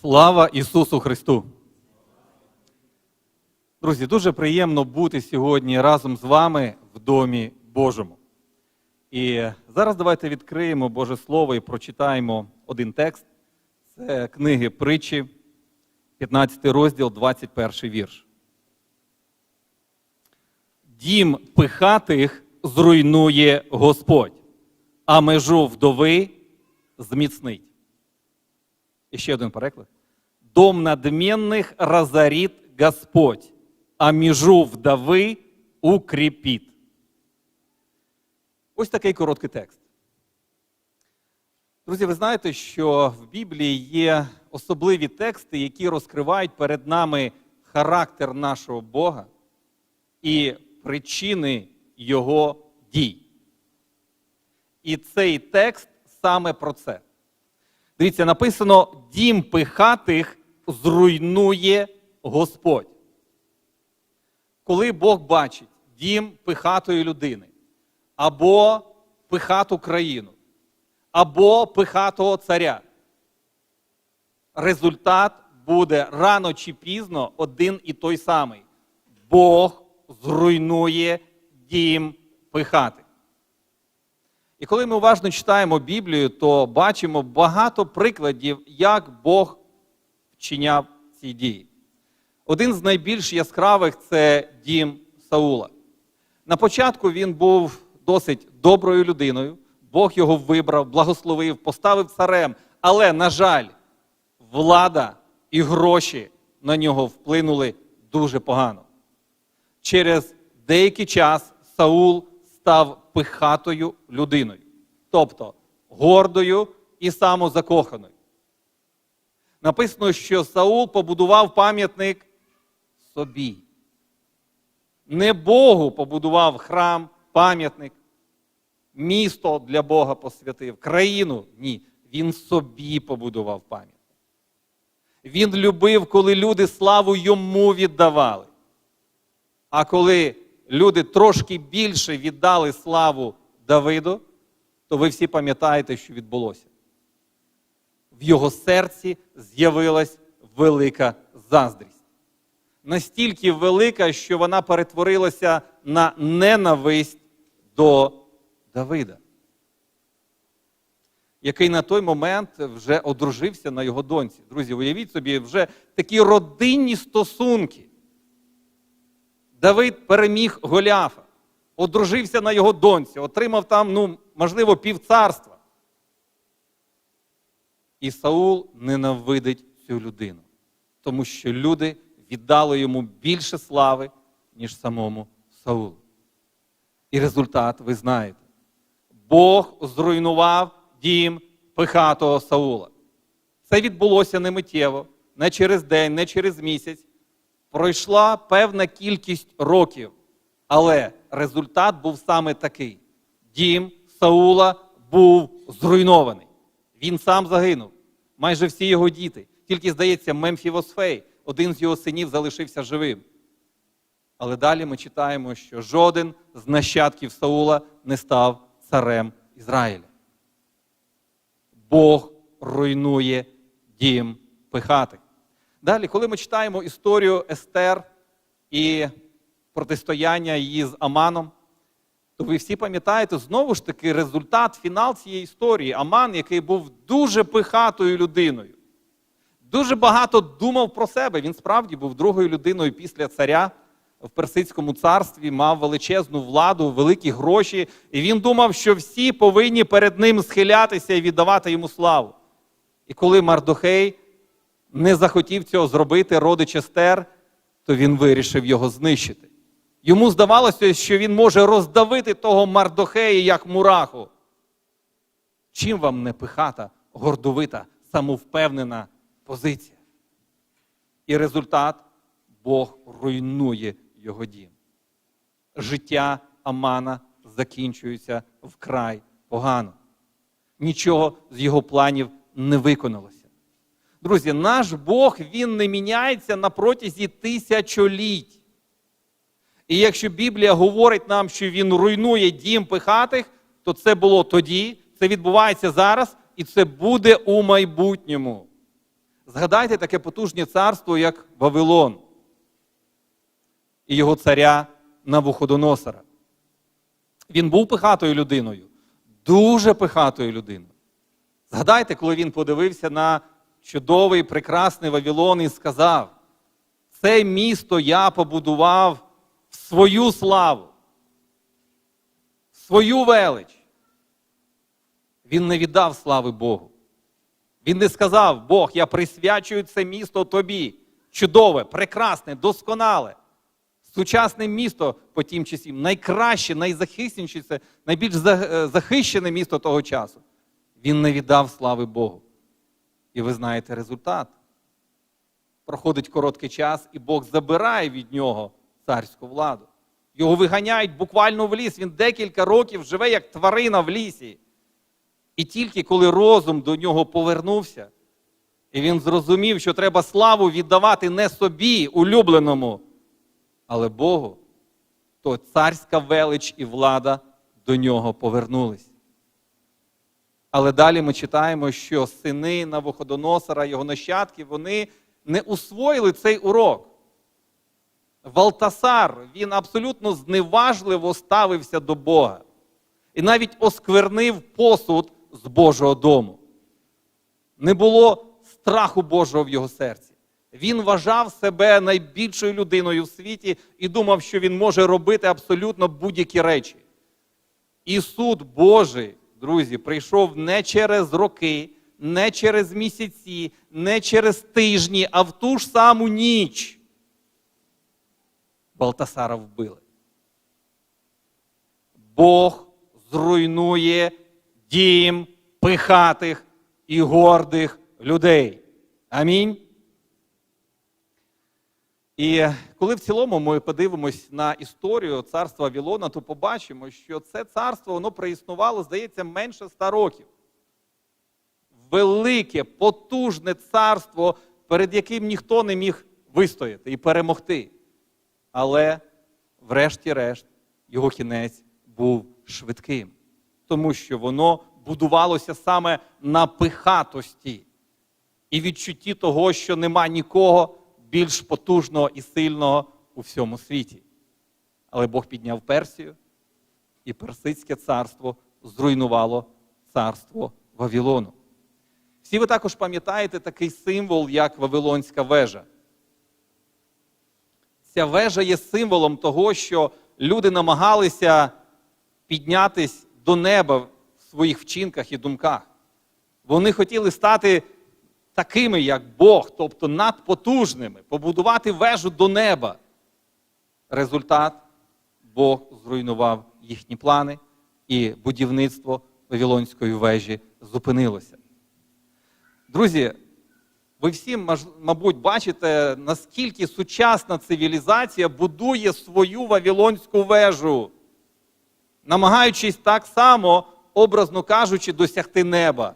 Слава Ісусу Христу! Друзі, дуже приємно бути сьогодні разом з вами в Домі Божому. І зараз давайте відкриємо Боже Слово і прочитаємо один текст. Це книги притчі, 15 розділ, 21 вірш. Дім пихатих зруйнує Господь, а межу вдови зміцнить. Ще один переклад. Дом надменных разорит Господь, а межу вдови укріпить. Ось такий короткий текст. Друзі, ви знаєте, що в Біблії є особливі тексти, які розкривають перед нами характер нашого Бога і причини Його дій. І цей текст саме про це. Дивіться, написано: дім пихатих зруйнує Господь. Коли Бог бачить дім пихатої людини, або пихату країну, або пихатого царя, результат буде рано чи пізно один і той самий. Бог зруйнує дім пихатих. І коли ми уважно читаємо Біблію, то бачимо багато прикладів, як Бог вчиняв ці дії. Один з найбільш яскравих це дім Саула. На початку він був досить доброю людиною, Бог його вибрав, благословив, поставив царем. Але, на жаль, влада і гроші на нього вплинули дуже погано. Через деякий час Саул став пихатою людиною, тобто гордою і самозакоханою. Написано, що Саул побудував пам'ятник собі. Не Богу побудував храм, пам'ятник, місто для Бога посвятив, країну ні. Він собі побудував пам'ятник. Він любив, коли люди славу йому віддавали. А коли люди трошки більше віддали славу Давиду, то ви всі пам'ятаєте, що відбулося. В його серці з'явилась велика заздрість. Настільки велика, що вона перетворилася на ненависть до Давида, який на той момент вже одружився на його доньці. Друзі, уявіть собі, вже такі родинні стосунки. Давид переміг Голіафа, одружився на його доньці, отримав там, ну, можливо, півцарства. І Саул ненавидить цю людину, тому що люди віддали йому більше слави, ніж самому Саулу. І результат ви знаєте. Бог зруйнував дім пихатого Саула. Це відбулося не миттєво, не через день, не через місяць. Пройшла певна кількість років, але результат був саме такий: дім Саула був зруйнований. Він сам загинув, майже всі його діти. Тільки, здається, Мемфівосфей, один з його синів, залишився живим. Але далі ми читаємо, що жоден з нащадків Саула не став царем Ізраїля. Бог руйнує дім пихатих. Далі, коли ми читаємо історію Естер і протистояння її з Аманом, то ви всі пам'ятаєте знову ж таки результат, фінал цієї історії. Аман, який був дуже пихатою людиною, дуже багато думав про себе. Він справді був другою людиною після царя в Персидському царстві, мав величезну владу, великі гроші, і він думав, що всі повинні перед ним схилятися і віддавати йому славу. І коли Мардохей не захотів цього зробити родич Естер, то він вирішив його знищити. Йому здавалося, що він може роздавити того Мардохея як мураху. Чим вам не пихата, гордовита, самовпевнена позиція? І результат Бог руйнує його дім. Життя Амана закінчується вкрай погано. Нічого з його планів не виконалося. Друзі, наш Бог він не міняється на протязі тисячоліть. І якщо Біблія говорить нам, що він руйнує дім пихатих, то це було тоді, це відбувається зараз, і це буде у майбутньому. Згадайте таке потужне царство, як Вавилон і його царя Навуходоносора. Він був пихатою людиною, дуже пихатою людиною. Згадайте, коли він подивився на чудовий, прекрасний Вавилон і сказав: це місто я побудував в свою славу, в свою велич. Він не віддав слави Богу. Він не сказав, Бог, я присвячую це місто тобі. Чудове, прекрасне, досконале. Сучасне місто по тим часам, найкраще, найзахисніше, найбільш е, захищене місто того часу. Він не віддав слави Богу. І ви знаєте результат. Проходить короткий час, і Бог забирає від нього царську владу. Його виганяють буквально в ліс. Він декілька років живе як тварина в лісі. І тільки коли розум до нього повернувся, і він зрозумів, що треба славу віддавати не собі, улюбленому, але Богу, то царська велич і влада до нього повернулись. Але далі ми читаємо, що сини Навуходоносора, його нащадки, вони не усвоїли цей урок. Валтасар, він абсолютно зневажливо ставився до Бога. І навіть осквернив посуд з Божого дому. Не було страху Божого в його серці. Він вважав себе найбільшою людиною в світі і думав, що він може робити абсолютно будь-які речі. І суд Божий, друзі, прийшов не через роки, не через місяці, не через тижні, а в ту ж саму ніч. Балтасара вбили. Бог зруйнує дім пихатих і гордих людей. Амінь. І коли в цілому ми подивимось на історію царства Вавилона, то побачимо, що це царство воно проіснувало, здається, менше ста років. Велике, потужне царство, перед яким ніхто не міг вистояти і перемогти. Але, врешті-решт, його кінець був швидким, тому що воно будувалося саме на пихатості і відчутті того, що нема нікого більш потужного і сильного у всьому світі. Але Бог підняв Персію, і Персидське царство зруйнувало царство Вавилону. Всі ви також пам'ятаєте такий символ, як Вавилонська вежа. Ця вежа є символом того, що люди намагалися піднятись до неба в своїх вчинках і думках. Вони хотіли стати такими, як Бог, тобто надпотужними, побудувати вежу до неба. Результат Бог зруйнував їхні плани, і будівництво Вавилонської вежі зупинилося. Друзі, ви всі, мабуть, бачите, наскільки сучасна цивілізація будує свою Вавилонську вежу, намагаючись так само, образно кажучи, досягти неба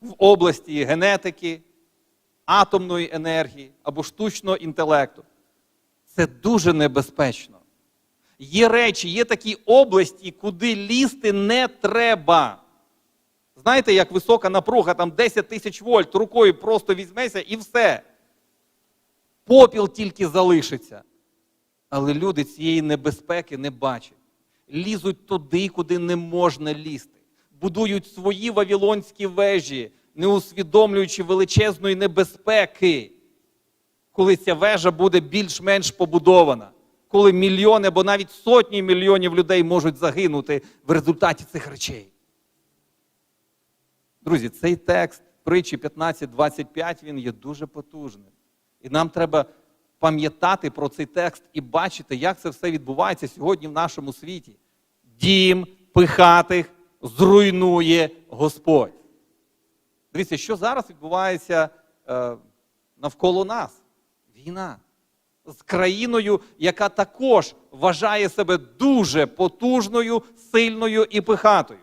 в області генетики, атомної енергії або штучного інтелекту. Це дуже небезпечно. Є речі, є такі області, куди лізти не треба. Знаєте, як висока напруга, там 10 тисяч вольт, рукою просто візьмеся і все. Попіл тільки залишиться. Але люди цієї небезпеки не бачать. Лізуть туди, куди не можна лізти. Будують свої вавилонські вежі, не усвідомлюючи величезної небезпеки, коли ця вежа буде більш-менш побудована, коли мільйони або навіть сотні мільйонів людей можуть загинути в результаті цих речей. Друзі, цей текст притчі 15.25, він є дуже потужним. І нам треба пам'ятати про цей текст і бачити, як це все відбувається сьогодні в нашому світі. Дім пихатих зруйнує Господь. Дивіться, що зараз відбувається е, навколо нас? Війна. З країною, яка також вважає себе дуже потужною, сильною і пихатою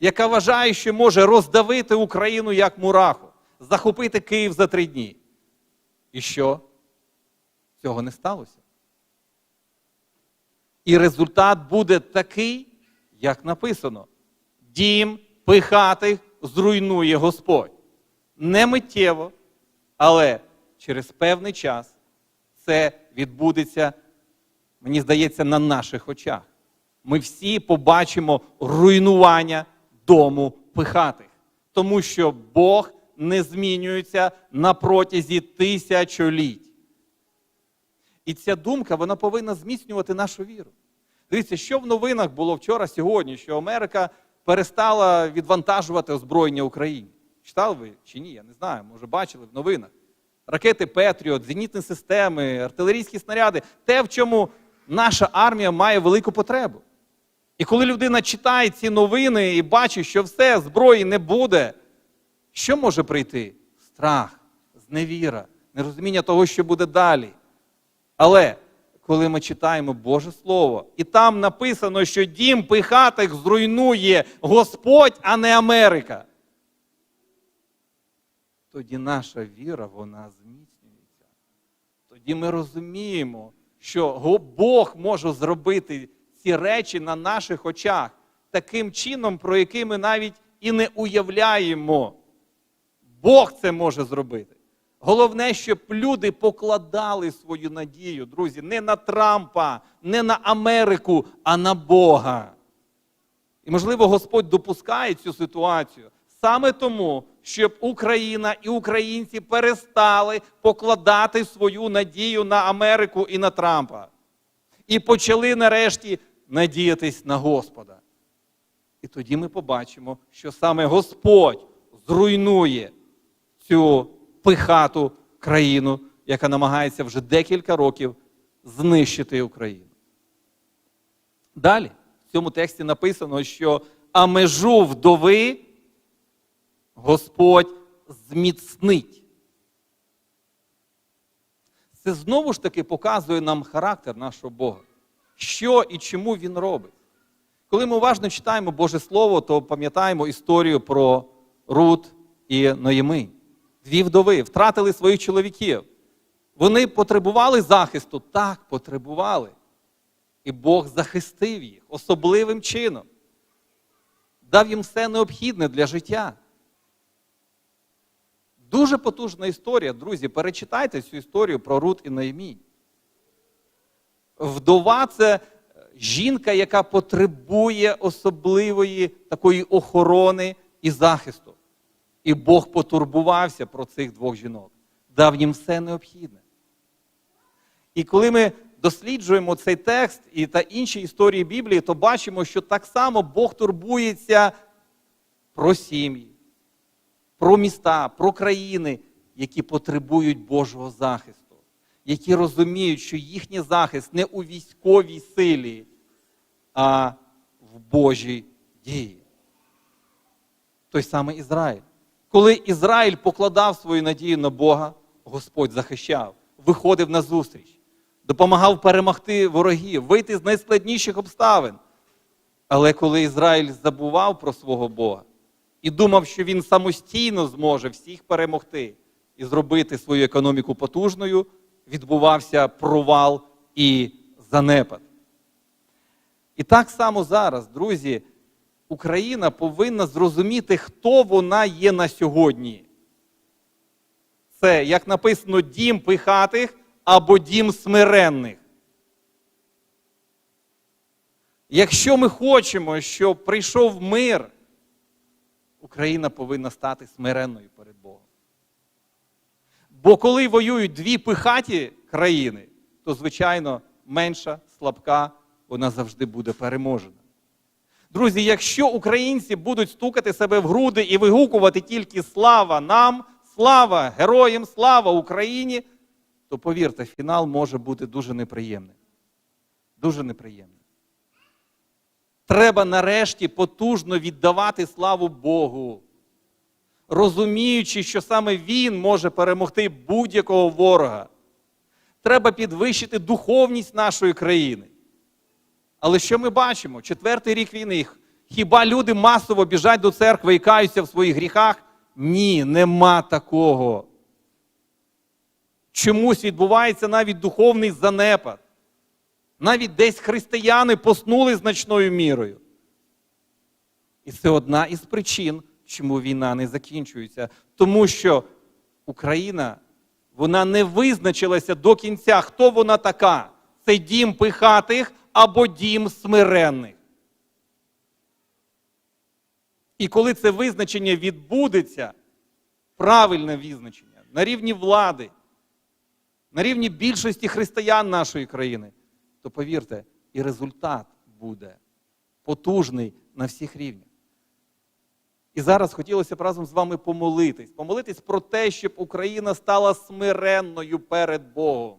яка вважає, що може роздавити Україну як мураху, захопити Київ за три дні. І що? Цього не сталося. І результат буде такий, як написано: дім пихатих зруйнує Господь. Не миттєво, Але через певний час це відбудеться, мені здається, на наших очах. Ми всі побачимо руйнування дому пихатих, тому що Бог не змінюється на протязі тисячоліть. І ця думка вона повинна зміцнювати нашу віру. Дивіться, що в новинах було вчора, сьогодні, що Америка перестала відвантажувати озброєння Україні. Читали ви чи ні? Я не знаю, може бачили в новинах. Ракети Петріот, зенітні системи, артилерійські снаряди те, в чому наша армія має велику потребу. І коли людина читає ці новини і бачить, що все, зброї не буде, що може прийти? Страх, зневіра, нерозуміння того, що буде далі. Але коли ми читаємо Боже Слово, і там написано, що дім пихатих зруйнує Господь, а не Америка, тоді наша віра, вона зміцнюється. Тоді ми розуміємо, що Бог може зробити ці речі на наших очах таким чином, про який ми навіть і не уявляємо. Бог це може зробити. Головне, щоб люди покладали свою надію, друзі, не на Трампа, не на Америку, а на Бога. І, можливо, Господь допускає цю ситуацію саме тому, щоб Україна і українці перестали покладати свою надію на Америку і на Трампа. І почали нарешті надіятись на Господа. І тоді ми побачимо, що саме Господь зруйнує цю пихату країну, яка намагається вже декілька років знищити Україну. Далі в цьому тексті написано, що а межу вдови Господь зміцнить. Це знову ж таки показує нам характер нашого Бога. Що і чому Він робить. Коли ми уважно читаємо Боже Слово, то пам'ятаємо історію про Рут і Ноєми. Дві вдови втратили своїх чоловіків. Вони потребували захисту? Так, потребували. І Бог захистив їх особливим чином. Дав їм все необхідне для життя. Дуже потужна історія, друзі. Перечитайте цю історію про Рут і Наємі. Вдова це жінка, яка потребує особливої такої охорони і захисту. І Бог потурбувався про цих двох жінок, дав їм все необхідне. І коли ми досліджуємо цей текст і та інші історії Біблії, то бачимо, що так само Бог турбується про сім'ї, про міста, про країни, які потребують Божого захисту, які розуміють, що їхній захист не у військовій силі, а в Божій дії. Той самий Ізраїль. Коли Ізраїль покладав свою надію на Бога, Господь захищав, виходив на зустріч, допомагав перемогти ворогів, вийти з найскладніших обставин. Але коли Ізраїль забував про свого Бога і думав, що він самостійно зможе всіх перемогти і зробити свою економіку потужною, відбувався провал і занепад. І так само зараз, друзі, Україна повинна зрозуміти, хто вона є на сьогодні. Це, як написано, дім пихатих або дім смиренних. Якщо ми хочемо, щоб прийшов мир, Україна повинна стати смиренною перед Богом. Бо коли воюють дві пихаті країни, то, звичайно, менша, слабка, вона завжди буде переможена. Друзі, якщо українці будуть стукати себе в груди і вигукувати тільки слава нам, слава героям, слава Україні, то повірте, фінал може бути дуже неприємним. Дуже неприємним. Треба нарешті потужно віддавати славу Богу, розуміючи, що саме Він може перемогти будь-якого ворога. Треба підвищити духовність нашої країни. Але що ми бачимо? Четвертий рік війни. Хіба люди масово біжать до церкви і каються в своїх гріхах? Ні, нема такого. Чомусь відбувається навіть духовний занепад. Навіть десь християни поснули значною мірою. І це одна із причин, чому війна не закінчується. Тому що Україна вона не визначилася до кінця, хто вона така. Це дім пихатих або дім смиренних. І коли це визначення відбудеться, правильне визначення на рівні влади, на рівні більшості християн нашої країни, то повірте, і результат буде потужний на всіх рівнях. І зараз хотілося б разом з вами помолитись, помолитись про те, щоб Україна стала смиренною перед Богом,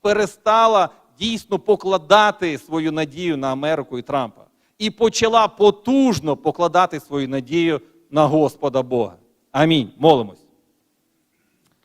перестала дійсно покладати свою надію на Америку і Трампа і почала потужно покладати свою надію на Господа Бога. Амінь. Молимось.